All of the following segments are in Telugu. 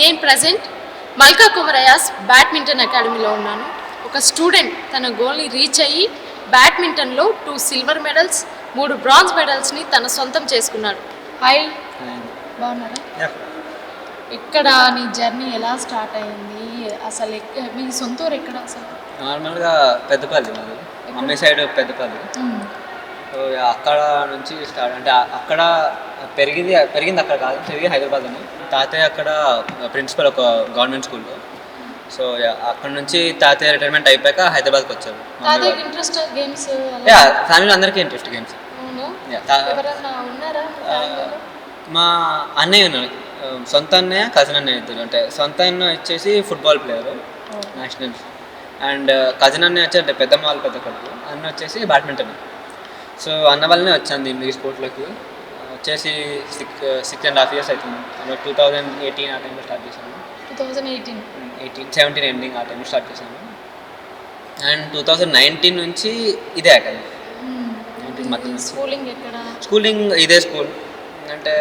నేను ప్రజెంట్ మల్కా కుమరయాస్ బ్యాడ్మింటన్ అకాడమీలో ఉన్నాను. ఒక స్టూడెంట్ తన గోల్ని రీచ్ అయ్యి బ్యాడ్మింటన్లో టూ సిల్వర్ మెడల్స్ మూడు బ్రాంజ్ మెడల్స్ని తన సొంతం చేసుకున్నాడు. హాయ్. బాగున్నారా? ఇక్కడ నీ జర్నీ ఎలా స్టార్ట్ అయింది? అసలు మీ సొంత ఊరు ఎక్కడ అసలు? నార్మల్గా పెద్దపల్లి మమ్మీ సైడ్ పెద్దపల్లి. అక్కడ నుంచి స్టార్ట్ అంటే అక్కడ పెరిగింది పెరిగింది అక్కడ కాదు పెరిగింది హైదరాబాద్లోనే తాతయ్య అక్కడ ప్రిన్సిపల్ ఒక గవర్నమెంట్ స్కూల్లో సో అక్కడ నుంచి తాతయ్య రిటైర్మెంట్ అయిపోయాక హైదరాబాద్కి వచ్చారు. ఫ్యామిలీ అందరికీ ఇంట్రెస్ట్ గేమ్స్ మీ అన్నయ్య ఉన్నారు. సొంత అన్నయ్య కజిన్ అన్నయ్య ఇద్దరు. అంటే సొంత అన్నయ్య వచ్చేసి football player national and cousin అన్నయ్య వచ్చి అంటే పెద్దమ్మ వాళ్ళు పెద్ద కొడుకు. అన్న వచ్చేసి బ్యాడ్మింటన్ సో అన్న వల్లనే వచ్చాను దీన్ని ఈ స్పోర్ట్లోకి వచ్చేసి six six and half years అవుతుంది. టూ థౌజండ్ ఎయిటీన్ ఆ టైంలో స్టార్ట్ చేశాను. 2018 ఎయిటీన్ సెవెంటీన్ ఎండింగ్ ఆ టైంలో స్టార్ట్ చేశాను. అండ్ టూ థౌజండ్ నైన్టీన్ నుంచి ఇదే అకాడమీ నైన్టీన్ మధ్య స్కూలింగ్ ఎక్కడ? స్కూలింగ్ ఇదే స్కూల్ అంటే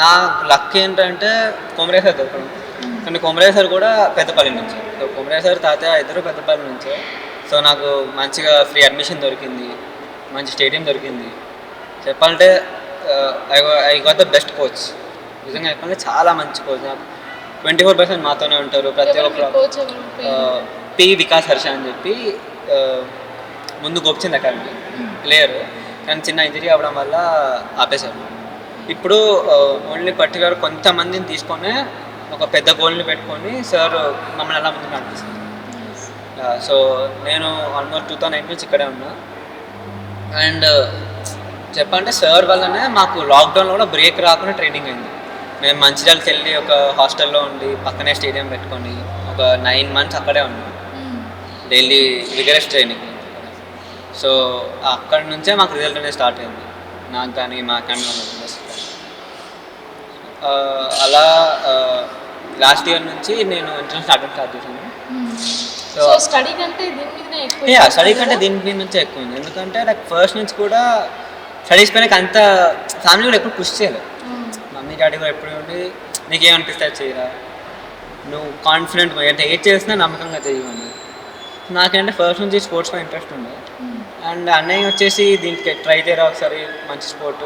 నా లక్ ఏంటంటే కొమరేశ్వర్ దొరకడం. కానీ కొమరేశ్వర్ కూడా పెద్దపల్లి నుంచి. సో కొమరేశ్వర్ తాతయ్య ఇద్దరు పెద్దపల్లి నుంచే. సో నాకు మంచిగా ఫ్రీ అడ్మిషన్ దొరికింది. మంచి స్టేడియం దొరికింది. చెప్పాలంటే I got the best coach నిజంగా చెప్పాలంటే చాలా మంచి కోచ్ నాకు ట్వంటీ ఫోర్ పర్సెంట్ మాతోనే ఉంటారు ప్రతి ఒక్క? పి వికాస్ హర్ష అని చెప్పి ఆ, ముందు గోపిచంద్ అకాడమీ ప్లేయర్ కానీ చిన్న ఇంజరీ అవ్వడం వల్ల ఆపేశారు. ఇప్పుడు ఓన్లీ పర్టికులర్ కొంతమందిని తీసుకొని ఒక పెద్ద గోల్ని పెట్టుకొని సార్ మమ్మల్ని అలా ముందుకు నడిపిస్తారు సో నేను ఆల్మోస్ట్ టూ థౌసండ్ నైన్ నుంచి ఇక్కడే ఉన్నా. అండ్ చెప్పంటే సార్ వల్లనే మాకు లాక్డౌన్లో కూడా బ్రేక్ రాకుండా ట్రైనింగ్ అయింది. మేము మంచిర్యాలకి వెళ్ళి ఒక హాస్టల్లో ఉండి పక్కనే స్టేడియం పెట్టుకొని ఒక నైన్ మంత్స్ అక్కడే ఉన్నాం. డైలీ విగరస్ ట్రైనింగ్ సో అక్కడ నుంచే మాకు రిజల్ట్ అనేది స్టార్ట్ అయింది. నాకు కానీ మా అకాడమీ అలా లాస్ట్ ఇయర్ నుంచి నేను ఇంటర్నేషనల్ అటెంప్ట్ స్టార్ట్ చేశాను. సో స్టడీ కంటే దీని interest స్టడీ? కంటే దీని మీద నుంచే ఎక్కువ ఉంది. ఎందుకంటే నాకు ఫస్ట్ నుంచి కూడా స్టడీస్ పైన అంత ఫ్యామిలీ కూడా ఎప్పుడు పుష్ చేయలేదు. మ్మ్. మమ్మీ డాడీ కూడా ఎప్పుడు ఉండి నీకేమనిపిస్తే చేయరా? నువ్వు కాన్ఫిడెంట్ అంటే ఏది చేసినా నమ్మకంగా చేయమని. నాకేంటే ఫస్ట్ నుంచి స్పోర్ట్స్ పై ఇంట్రెస్ట్ ఉండే. అండ్ అన్నయ్య వచ్చేసి దీనికి ట్రై చేయరా ఒకసారి మంచి స్పోర్ట్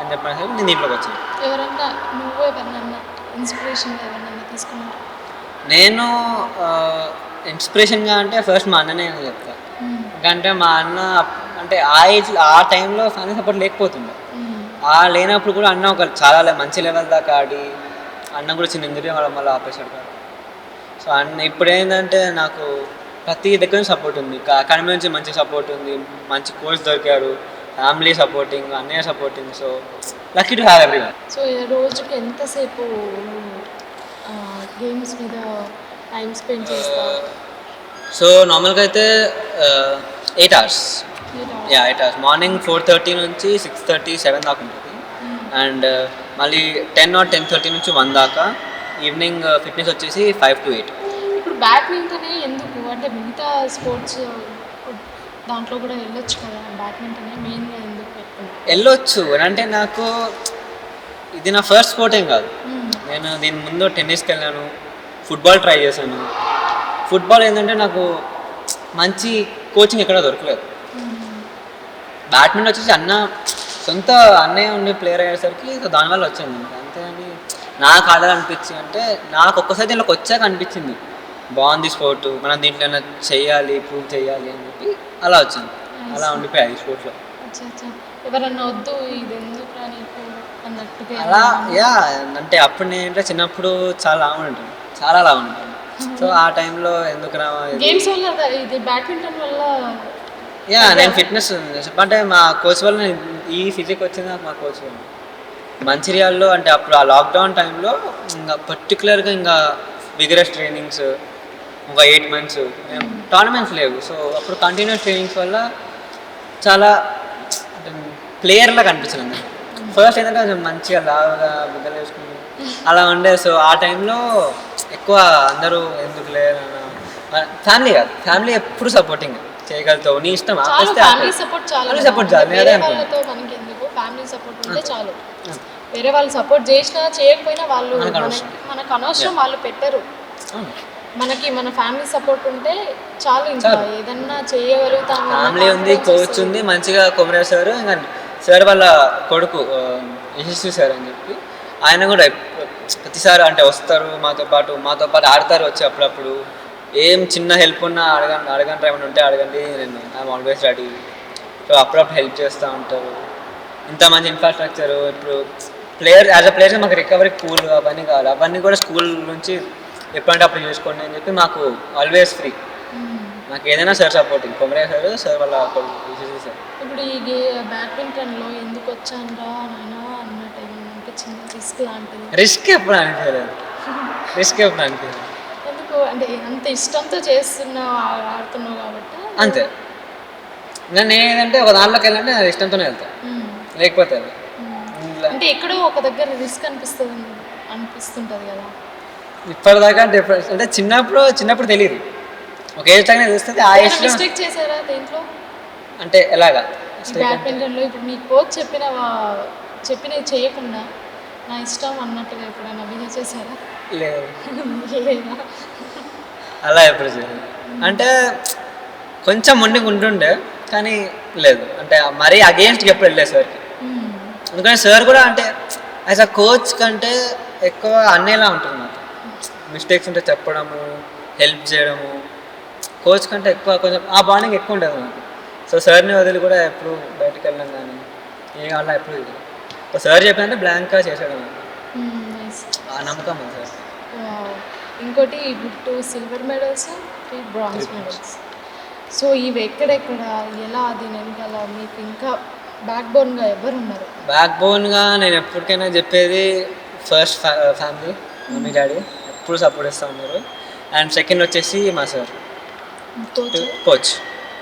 అని చెప్పిన నేను దీంట్లోకి వచ్చాను. ఎవరన్నా నువ్వు ఎవరన్నా ఇన్స్పిరేషన్ ఎవరన్నా తీసుకున్నావు? నేను ఇన్స్పిరేషన్గా అంటే ఫస్ట్ మా అన్ననే అని చెప్తా. ఎందుకంటే మా అన్న అంటే ఆ ఏజ్ ఆ టైంలో ఫ్యామిలీ సపోర్ట్ లేకపోతుండే. ఆ లేనప్పుడు కూడా అన్న ఒక చాలా మంచి లెవెల్ దాకా ఆడి అన్న కూడా చిన్న ఇంజరీ అవ్వడం వల్ల ఆపేశాడు కాదు. సో అన్న ఇప్పుడు ఏంటంటే నాకు ప్రతి దగ్గర నుంచి సపోర్ట్ ఉంది. అకాడమీ నుంచి మంచి సపోర్ట్ ఉంది మంచి కోచ్ దొరికారు ఫ్యామిలీ సపోర్టింగ్ అన్నయ్య supporting so lucky to have every so రోజుకి ఎంతసేపు గేమ్స్ మీద టైం స్పెండ్ చేస్తావు? సో నార్మల్గా అయితే eight hours yeah eight hours morning four thirty నుంచి సిక్స్ థర్టీ సెవెన్ దాకా ఉంటుంది. అండ్ మళ్ళీ టెన్ ఆర్ టెన్ థర్టీ నుంచి వన్ దాకా. ఈవినింగ్ ఫిట్నెస్ వచ్చేసి ఫైవ్ టు ఎయిట్ ఇప్పుడు బ్యాడ్మింటనే ఎందుకు? అంటే మిగతా స్పోర్ట్స్ దాంట్లో కూడా వెళ్ళొచ్చు కదా. బ్యాడ్మింటనే మెయిన్గా ఎందుకు వెళ్ళొచ్చు. అంటే నాకు ఇది నా ఫస్ట్ స్పోర్ట్ ఏం కాదు. నేను దీని ముందు టెన్నిస్కి వెళ్ళాను. ఫుట్బాల్ ట్రై చేశాను. ఫుట్బాల్ ఏంటంటే నాకు మంచి కోచింగ్ ఎక్కడ దొరకలేదు. బ్యాడ్మింటన్ వచ్చేసి అన్న సొంత అన్నయ్య ఉండే ప్లేయర్ అయ్యేసరికి సో దానివల్ల వచ్చింది. అంతే అని నాకు ఆడాలనిపించి అంటే నాకు ఒక్కసారి దీంట్లోకి వచ్చాక అనిపించింది. బాగుంది స్పోర్ట్ మనం దీంట్లో చెయ్యాలి ప్రూవ్ చేయాలి అని చెప్పి అలా వచ్చింది అలా ఉండిపోయాయి స్పోర్ట్స్లో. ఎవరన్నా వద్దు ఇది ఎందుకు అలా యా అంటే అప్పుడు నేను చిన్నప్పుడు చాలా లావు ఉంటాను. చాలా లావు ఉంటాను. సో ఆ టైంలో ఎందుకు రా ఇది- గేమ్స్ వల్ల ఇది బ్యాడ్మింటన్ వల్ల యా నేను ఫిట్నెస్ అంటే మా కోచ్ వల్ల నేను ఈ ఫిజిక్ వచ్చింది మా కోచ్ వల్ల. మంచిర్యాలలో అంటే అప్పుడు ఆ లాక్డౌన్ టైంలో ఇంకా పర్టికులర్గా ఇంకా విగరస్ ట్రైనింగ్స్ ఒక ఎయిట్ మంత్స్ టోర్నమెంట్స్ లేవు. సో అప్పుడు కంటిన్యూస్ ట్రైనింగ్స్ వల్ల చాలా ప్లేయర్లా కనిపించింది ఫస్ట్ ఏంటంటే కొంచెం మంచిగా లావుగా బుగ్గలు వేసుకుని అలా ఉండే. సో ఆ టైంలో ఎక్కువ అందరూ ఎందుకు లేరు ఫ్యామిలీ కాదు. ఫ్యామిలీ ఎప్పుడు సపోర్టింగ్ చేయగలుగుతావు నీ ఇష్టం ఆపేస్తే ఫ్యామిలీ. సపోర్ట్ చాలు నేను వేరే. వాళ్ళతో మనకి ఎందుకు ఫ్యామిలీ సపోర్ట్ ఉంటే చాలు వేరే వాళ్ళు సపోర్ట్ చేసినా చేయకపోయినా వాళ్ళు మనకు అనవసరం. వాళ్ళు పెట్టరు. మనకి మన ఫ్యామిలీ సపోర్ట్ ఉంటే చాలు ఇంకా. ఏదన్నా చేయగలుగుతాం ఫ్యామిలీ ఉంది కోచ్. ఉంది మంచిగా కొమరే సార్ ఇంకా సార్ వాళ్ళ కొడుకు యశస్వి సార్ అని చెప్పి ఆయన కూడా ప్రతిసారి అంటే వస్తారు మాతో పాటు మాతో పాటు ఆడతారు వచ్చి అప్పుడప్పుడు ఏం చిన్న హెల్ప్ ఉన్నా అడగండి అడగండి ఏమైనా ఉంటే అడగండి నేను ఐఎమ్ ఆల్వేస్ రెడీ సో అప్పుడప్పుడు హెల్ప్ చేస్తూ ఉంటారు. ఇంత మంచి ఇన్ఫ్రాస్ట్రక్చర్ ఇప్పుడు ప్లేయర్ యాజ్ అ ప్లేయర్ మాకు రికవరీ పూల్ అవన్నీ కావాలి అవన్నీ కూడా స్కూల్ నుంచి ఎప్పుడంటే అప్పుడు చూసుకోండి అని చెప్పి మాకు ఆల్వేస్ ఫ్రీ. నాకు ఏదైనా sir supporting Komare sir sir వాళ్ళ సార్ ఇప్పుడు ఈ బ్యాడ్మింటన్లో ఎందుకు నాయన అన్నట్టు ఏమన్నా అనిపించింది? రిస్క్ లాంటిది. రిస్క్ ఎప్పుడు అనిపించలేదు. రిస్క్ ఎప్పుడు అనిపించలేదు. అంటే అంత ఇష్టంతో చేస్తున్నావు ఆడుతున్నావు కాబట్టి అంతే. ఇంకా నేను ఏదంటే ఒక దాంట్లోకి వెళ్ళంటే అది ఇష్టంతోనే వెళ్తాను. లేకపోతే అంటే ఎక్కడో ఒక దగ్గర రిస్క్ అనిపిస్తుంది అనిపిస్తుంటది కదా. ఇప్పటిదాకా డిఫరెన్స్ అంటే చిన్నప్పుడు చిన్నప్పుడు తెలియదు ఒక ఏజ్ తగిన తెలుస్తుంది ఆ ఏజ్లో మిస్టేక్ చేశారా దేంట్లో? అంటే ఎలాగా? బ్యాడ్మింటన్లో ఇప్పుడు మీ కోచ్ చెప్పిన చెప్పినవి చేయకుండా నా ఇష్టం అన్నట్టుగా ఎప్పుడైనా బిహేవ్ చేశారా? లేదు. లేదా? అలా ఎప్పుడు చేయలేదు అంటే కొంచెం మొండిగా ఉంటుండే కానీ లేదు. అంటే మరీ అగేన్స్ట్కి ఎప్పుడు వెళ్ళలేదు సార్కి. మ్మ్. ఎందుకంటే సార్ కూడా అంటే యాజ్ అ కోచ్ కంటే ఎక్కువ అన్నేలా ఉంటుంది నాకు మిస్టేక్స్ ఉంటే చెప్పడము హెల్ప్ చేయడము. కోచ్ కంటే ఎక్కువ కొంచెం ఆ బాండింగ్ ఎక్కువ ఉంటుంది నాకు. సో సార్ని వదిలి కూడా ఎప్పుడు బయటకు వెళ్ళడం కానీ ఏ అలా ఎప్పుడు ఇది సార్ చెప్పినంటే బ్లాంక్గా చేసేయడం. నైస్ ఆ నమ్మకం ఉంది సార్. ఇంకోటి two silver medals three bronze medals. So ఇవి ఎక్కడెక్కడ ఎలా దీని వెనకాల మీకు ఇంకా బ్యాక్ బోన్గా ఎవరు ఉన్నారు? బ్యాక్ బోన్గా నేను ఎప్పటికైనా చెప్పేది ఫస్ట్ ఫ్యామిలీ మమ్మీ డాడీ. ఎప్పుడు సపోర్ట్ ఇస్తూ ఉన్నారు. అండ్ సెకండ్ వచ్చేసి మా సార్ కోచ్?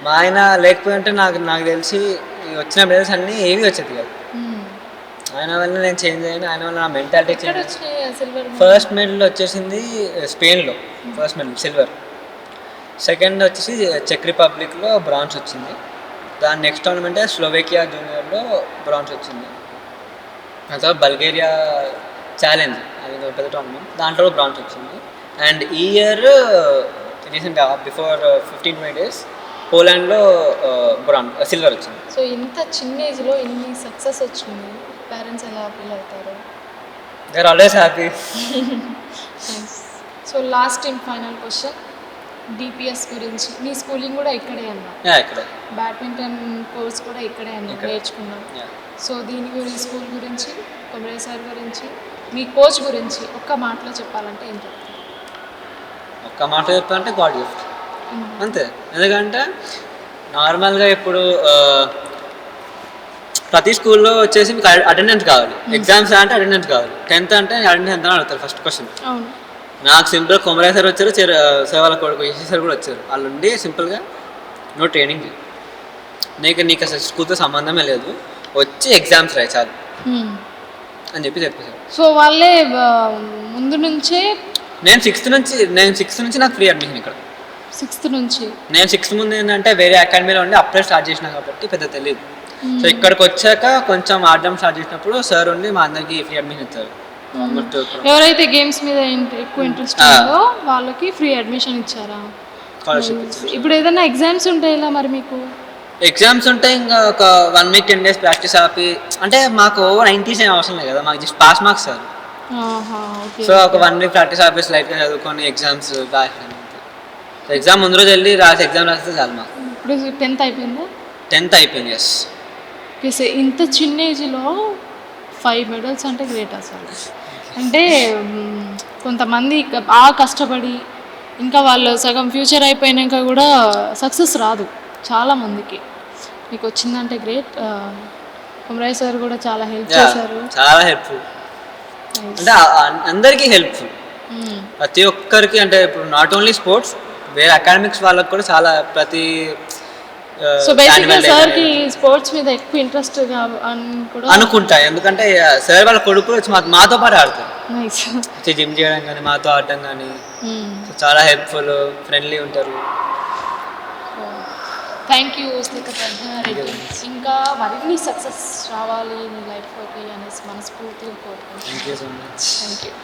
మా ఆయన లేకపోయింటే నాకు నాకు తెలిసి వచ్చిన మెడల్స్ అన్నీ ఏవి వచ్చేది కాదు. ఆయన వల్ల నేను చేంజ్ అయ్యాను. ఆయన వల్ల నా మెంటాలిటీ చేంజ్ ఫస్ట్ మెడల్ వచ్చేసింది స్పెయిన్లో ఫస్ట్ మెడల్ సిల్వర్ సెకండ్ వచ్చేసి చెక్ రిపబ్లిక్లో బ్రాంజ్ వచ్చింది. దాని నెక్స్ట్ టోర్నమెంట్ స్లోవేకియా జూనియర్లో బ్రాంజ్ వచ్చింది. ఆ తర్వాత బల్గేరియా ఛాలెంజ్ అది ఒక పెద్ద టోర్నమెంట్ దాంట్లో బ్రాంజ్ వచ్చింది. అండ్ ఈ ఇయర్ రీసెంట్గా బిఫోర్ ఫిఫ్టీన్ ట్వంటీ డేస్ పోలాండ్లో బ్రాంజ్ సిల్వర్ వచ్చింది. సో ఇంత చిన్న ఏజ్లో ఇన్ని సక్సెస్ వచ్చింది పేరెంట్స్ ఎలా ఫీల్ అవుతారు? They are always happy so last and final question DPS గురించి. మీ స్కూలింగ్ కూడా ఇక్కడే అన్నా? ఇక్కడ. బ్యాడ్మింటన్ కోర్స్ కూడా ఇక్కడే అన్నా. నేర్చుకున్నాం. సో దీని గురించి స్కూల్ గురించి కొమరే సార్ గురించి మీ కోచ్ గురించి ఒక్క మాటలో చెప్పాలంటే ఏం చెప్తారు? ఒక్క మాట చెప్పాలంటే గాడ్ గిఫ్ట్. అంతే. ఎందుకంటే నార్మల్గా ఇప్పుడు ప్రతి స్కూల్లో వచ్చేసి మీకు అటెండెన్స్ కావాలి. ఎగ్జామ్స్ అంటే అటెండెన్స్ కావాలి. టెన్త్ అంటే అటెండెన్స్ ఎంత అడుగుతారు ఫస్ట్ క్వశ్చన్ నాకు సింపుల్ కొమరా సార్ వచ్చారు చిర సేవల కొడుకు యశి సార్ కూడా వచ్చారు. వాళ్ళు ఉండి సింపుల్గా నో ట్రైనింగ్ నీకు నీకు అసలు స్కూల్తో సంబంధమే లేదు. వచ్చి ఎగ్జామ్స్ రాయి చాలు. అని చెప్పి చెప్పేశారు. సో వాళ్ళే ముందు నుంచే నేను సిక్స్త్ నుంచి నేను సిక్స్త్ నుంచి నాకు ఫ్రీ అడ్మిషన్ ఇక్కడ. సిక్స్త్ నుంచి. నేను సిక్స్త్ ముందు ఏంటంటే వేరే అకాడమీలో ఉండి అప్పుడే స్టార్ట్ చేసిన కాబట్టి పెద్ద తెలియదు. సో ఇక్కడికి వచ్చాక కొంచెం ఆడడం స్టార్ట్ చేసినప్పుడు సార్ ఉండి మా అందరికి ఫ్రీ అడ్మిషన్ ఇచ్చారు. ఆల్మోస్ట్ ఎవరైతే గేమ్స్ మీద ఎక్కువ ఇంట్రెస్ట్ ఆ. ఉందో వాళ్ళకి ఫ్రీ అడ్మిషన్ ఇచ్చారా? ఇప్పుడు ఏదైనా ఎగ్జామ్స్ ఉంటాయి ఇలా మరి మీకు? ఎగ్జామ్స్ ఉంటే ఇంకా ఒక one week ten days practice ఆపి అంటే మాకు నైంటీస్ ఏం అవసరం లేదు కదా మాకు just pass marks sir. So ఒక వన్ వీక్ ప్రాక్టీస్ ఆపేసి లైట్గా చదువుకొని ఎగ్జామ్స్ ఎగ్జామ్ ముందు రోజు వెళ్ళి రాసి ఎగ్జామ్ రాస్తే చాలు మాకు. ఇప్పుడు టెన్త్ అయిపోయిందా? టెన్త్ అయిపోయింది ఎస్ ఓకే సార్ ఇంత చిన్న ఏజ్లో ఫైవ్ మెడల్స్ అంటే గ్రేట్ అసలు. అంటే కొంతమంది బాగా కష్టపడి ఇంకా వాళ్ళు సగం ఫ్యూచర్ అయిపోయినాక కూడా సక్సెస్ రాదు చాలా మందికి. మీకు వచ్చిందంటే గ్రేట్ కుమరాయ్ సార్ కూడా చాలా హెల్ప్ చేశారు. చాలా హెల్ప్ఫుల్ అంటే అందరికీ హెల్ప్ఫుల్ మ్, ప్రతి ఒక్కరికి అంటే ఇప్పుడు నాట్ ఓన్లీ స్పోర్ట్స్ వేరే అకాడమిక్స్ వాళ్ళకి కూడా చాలా ప్రతి సో బేసిక్గా సార్కి కానీ స్పోర్ట్స్ మీద ఎక్కువ ఇంట్రెస్ట్ కూడా అనుకుంటా ఎందుకంటే సార్ వాళ్ళ కొడుకులు వచ్చి మాతో పాటు ఆడతారు. వచ్చి జిమ్ చేయడం కానీ మాతో ఆడటం కానీ సో చాలా హెల్ప్ఫుల్ ఫ్రెండ్లీ ఉంటారు. Thank you Reddy. ఇంకా మరిన్ని సక్సెస్ రావాలి నీ లైఫ్లోకి అనేసి మనస్ఫూర్తిగా కోరుకుంటున్నాను. Thank you so much thank you